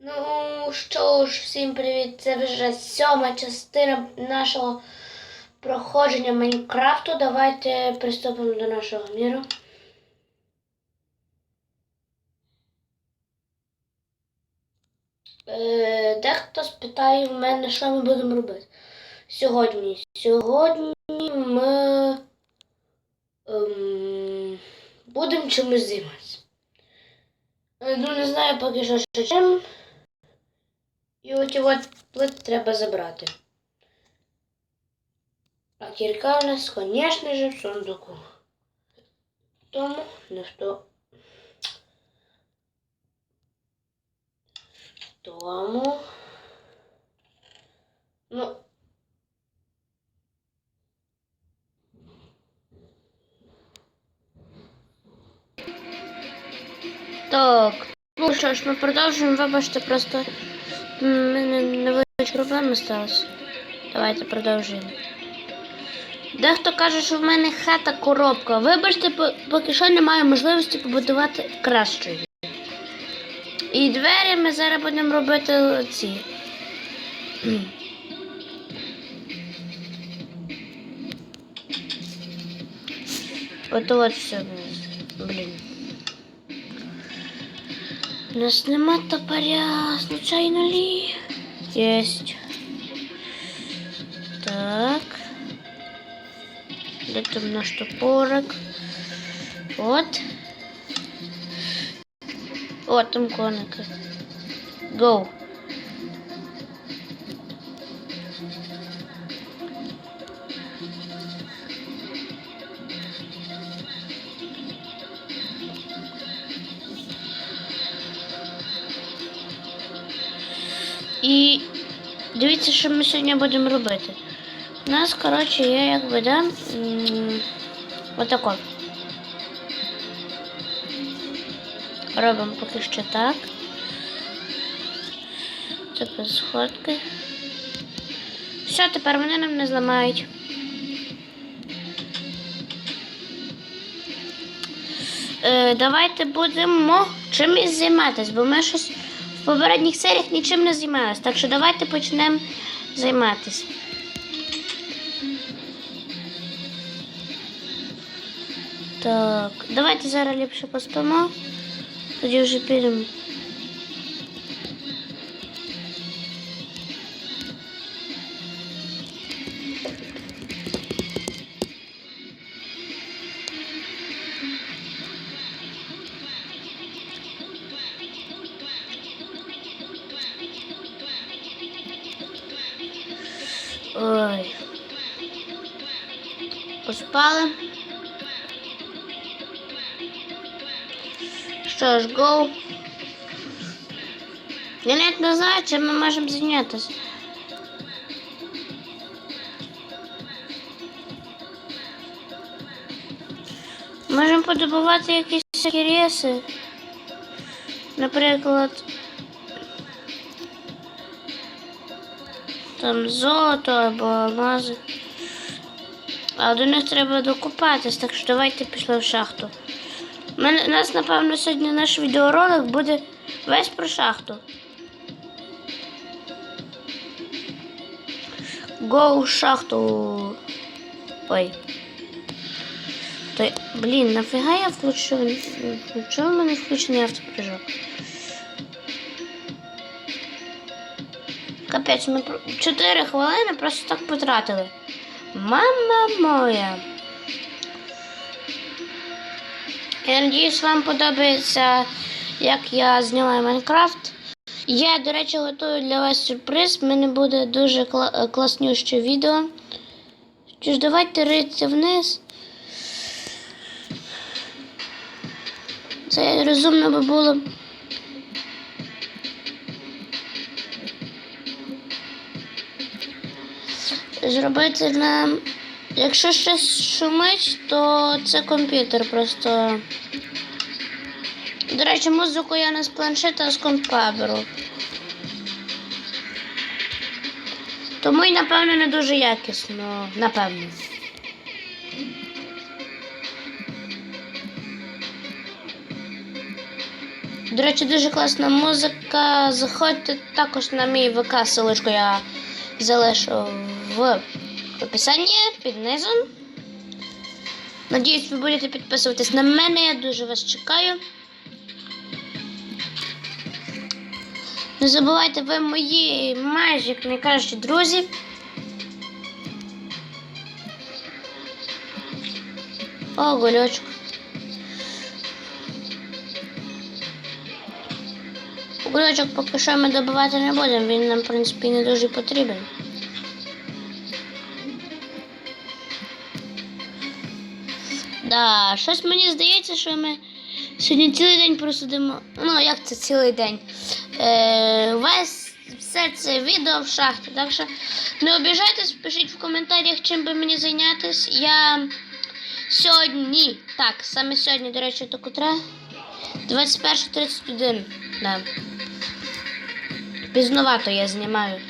Ну що ж, всім привіт! Це вже сьома частина нашого проходження Майнкрафту. Давайте приступимо до нашого міру. Е, дехто спитає в мене, що ми будемо робити сьогодні. Сьогодні ми ем, будемо чимось займатися. Е, Ну, не знаю поки що чим. І оті от плити треба забрати. А кірка у нас, звісно ж, в сундуку. Тому не в то. Тому. Ну. Так. Ну що ж, ми продовжуємо. Вибачте, просто в мене невеличкі проблеми сталися. Давайте продовжуємо. Дехто каже, що в мене хата коробка. Вибачте, поки що немає можливості побудувати кращою. І двері ми зараз будемо робити ці. От от все. Блін. У нас нема топоря, случайно ли? Есть. Так. Де там наш топорик? От. От там коники. Go. І дивіться, що ми сьогодні будемо робити. У нас, коротше, є якби, да, отако. Робимо поки що так. Без сходки. Все, тепер вони нам не зламають. Е, давайте будемо чимось займатися, бо ми щось попередніх серіях нічим не займалися. Так що давайте почнемо займатися. Так, давайте зараз ліпше поспимо. Тоді вже підемо. Ой. Поспали. Що ж, гоу. Я навіть не знаю, чим ми можемо зайнятися. Можемо подобувати якісь реси. Наприклад, там золото або алмази. А до них треба докупатись, так що давайте пішли в шахту. Мене у нас, напевно, сьогодні наш відеоролик буде весь про шахту. Гоу шахту. Ой. Той, блін, нафіга я включив? Чого в мене включений автопрыжок? Капець, ми 4 хвилини просто так потратили. Мама моя. Я надіюсь, вам подобається, як я знімаю Майнкрафт. Я, до речі, готую для вас сюрприз. В мене буде дуже кла- класнюще відео. Що ж, давайте ритися вниз. Це розумно би було. Зробити нам. Якщо щось шумить, то це комп'ютер просто. До речі, музику я не з планшета, а з компа беру. Тому і, напевно, не дуже якісно, напевно. До речі, дуже класна музика. Заходьте також на мій ВК, ссылочку я залишу в описанні під низом. Надіюсь, ви будете підписуватись на мене. Я дуже вас чекаю. Не забувайте, ви мої майже, як найкращі друзі. О, гольочок. Гольочок поки що ми добивати не будемо, він нам, в принципі, не дуже потрібен. Да, щось мені здається, що ми сьогодні цілий день просидимо. Ну, як це цілий день? Е, весь все це відео в шахті. Так що не обіжайтесь, пишіть в коментарях, чим би мені зайнятися. Я сьогодні, так, саме сьогодні, до речі, то котре? 21.31. Да. Пізновато я знімаю.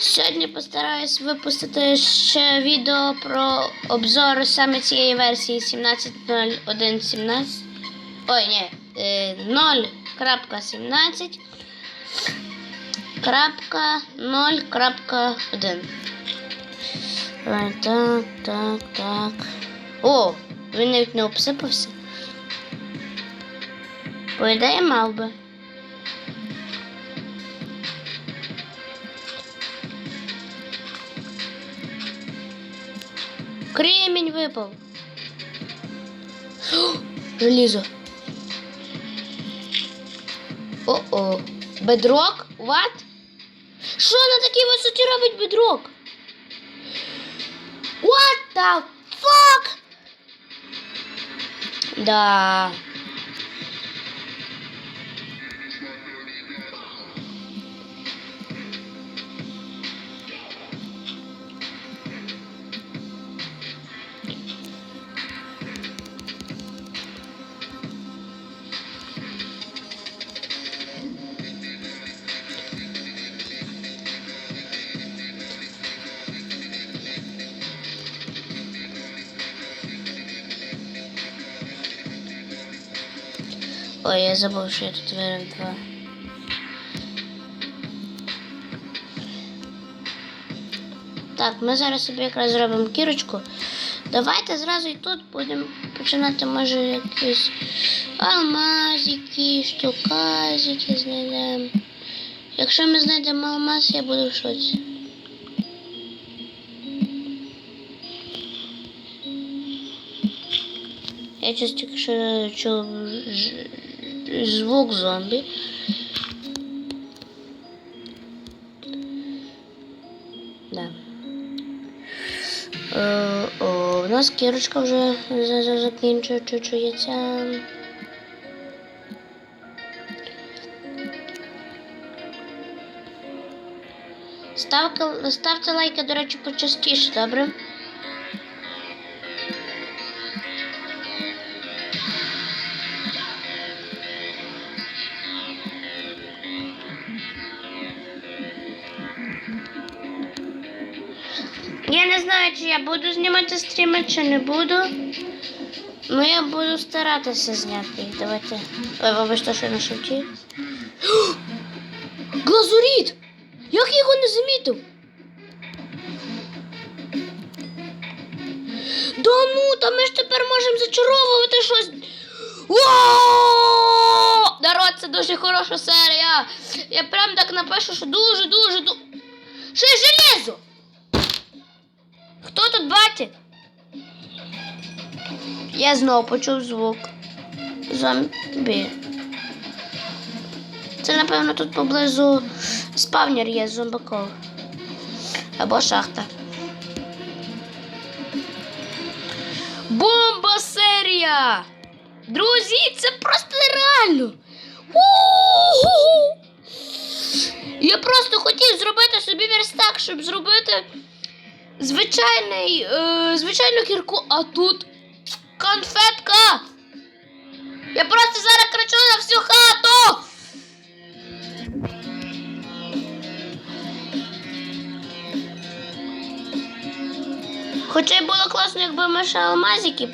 Сьогодні постараюсь випустити ще відео про обзор саме цієї версії 17.01.17. Ой, ні, е, 0.17. Крапка 0.1. Е, Так, так, так. О, він навіть не обсипався. По ідеї мав би. Кремень выпал. О, Желізо. О-о. Бедрок? Ват? Що на такій висоті робить бедрок? What the fuck? Да. Ой, я забув, що я тут вирив два. Так, ми зараз собі якраз зробимо кірочку. Давайте зразу і тут будемо починати, може, якісь алмазики, штуказики знайдемо. Якщо ми знайдемо алмаз, я буду в шоці. Я щось тільки що чув звук зомбі. Да. Е, о, у нас кірочка вже за- за- закінчує чується. Ставте, ставте лайки, до речі, почастіше, добре? Чи я буду знімати стріми, чи не буду. Ну я буду старатися зняти їх. Давайте. Ой, вибачте, що я на шуті. Глазуріт! Як я його не замітив? Да ну, та ми ж тепер можемо зачаровувати щось. О! Народ, це дуже хороша серія. Я прям так напишу, що дуже, дуже. Ще железо! Хто тут бачить? Я знову почув звук. Зомбі. Це, напевно, тут поблизу спавнер є зомбаков. Або шахта. Бомба серія! Друзі, це просто нереально! У-ху-ху! Я просто хотів зробити собі верстак, щоб зробити звичайний, е, звичайну кірку, а тут конфетка. Я просто зараз кричу на всю хату. Хоча й було класно, якби ми ще алмазики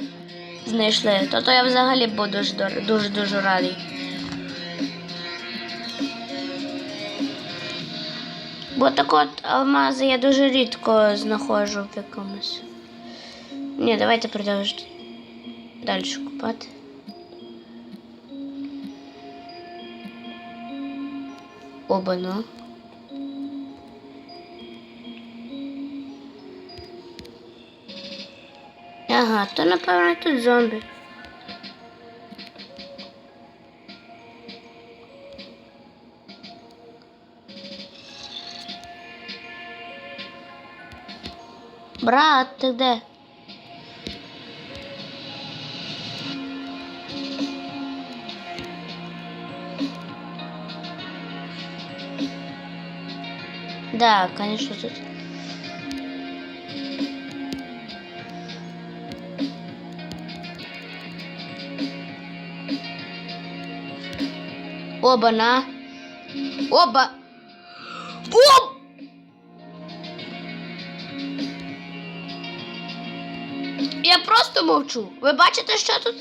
знайшли, то, то я взагалі буду дуже дуже дуже радий. Бо так от алмази я дуже рідко знаходжу в якомусь. Ні, давайте продовжити. Далі купати. Оба-на. Ага, то напевно тут зомбі. Брат, де? Да, конечно, тут. Оба-на. Оба. Оп! Я просто мовчу. Ви бачите, що тут?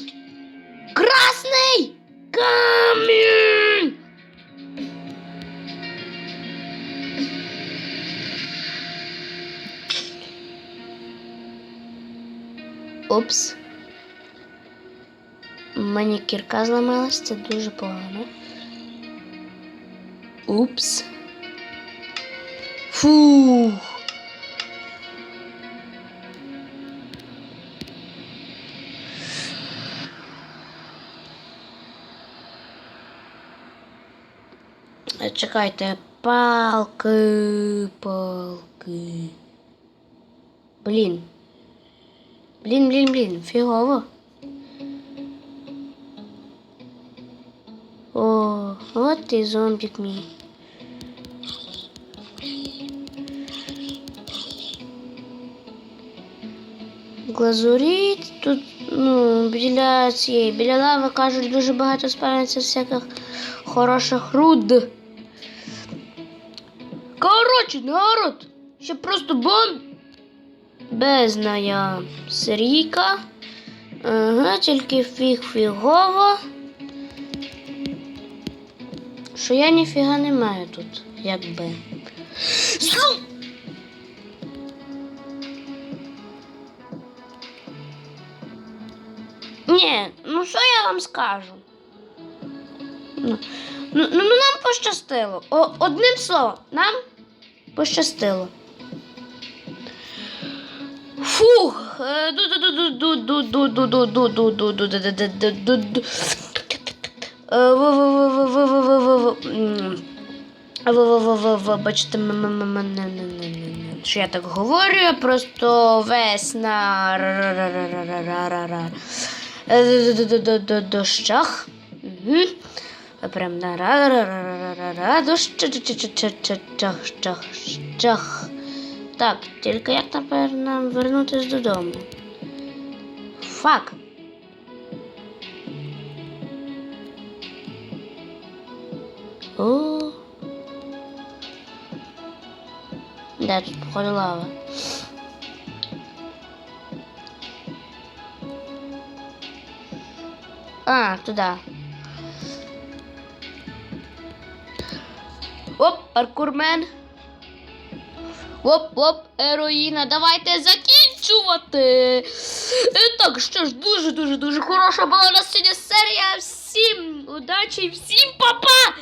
Красний камінь! Упс. У мене кірка зламалась, це дуже погано. Упс. Фух. Чекайте, палки, палки. Блін. Блін, блін, блін, фігово. О, от і зомбік мій. Глазуріт тут, ну, біля цієї, біля лави кажуть, дуже багато спавниться всяких хороших руд. Коротше, народ, ще просто бомб. Безная Срійка. Ага, тільки фіг фігово. Що я ніфіга не маю тут, якби. Ні, ну що я вам скажу? Ну, ну, ну нам пощастило. О, одним словом, нам Пощастило. Фух. Бачите, що я так говорю, просто весь на дощах. Прям на. Дощ-чах-чах-чах-чах. Так, тільки як тепер нам вернутися додому? Фак. О. Да, тут походу лава. А, туда. Оп, паркурмен. Оп-оп, ероїна, давайте закінчувати. І Так, що ж, дуже-дуже дуже хороша була у нас сьогодні серія. Всім удачі всім па-па!